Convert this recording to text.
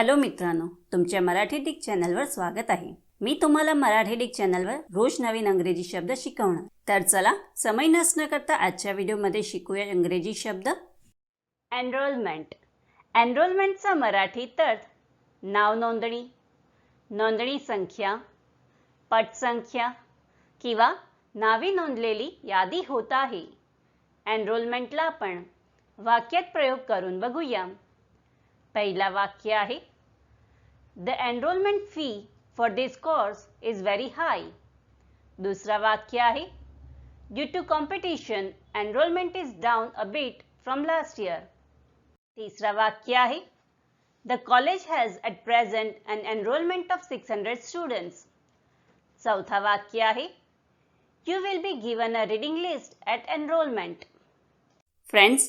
Hello मित्रांनो तुमच्या Marathi Dick चॅनलवर स्वागत आहे. मी तुम्हाला मराठी डिक चॅनलवर रोज नवीन अंग्रेजी शब्द शिकवणार. तर चला समय नसणं करता आजच्या व्हिडिओमध्ये शिकूया इंग्रजी शब्द. एनरोलमेंट एनरोलमेंटचा मराठी अर्थ नाव नोंदणी नोंदणी संख्या पटसंख्या किंवा नावे नोंदलेली यादी होत आहे. एनरोलमेंटला आपण वाक्यात प्रयोग करून बघूया. पहिला वाक्य आहे. The enrolment fee for this course is very high दुसरा वाक्य आहे. Due to competition enrolment is down a bit from last year तिसरा वाक्य आहे. The college has at present an enrolment of six hundred students चौथा वाक्य आहे. You will be given a reading list at enrolment friends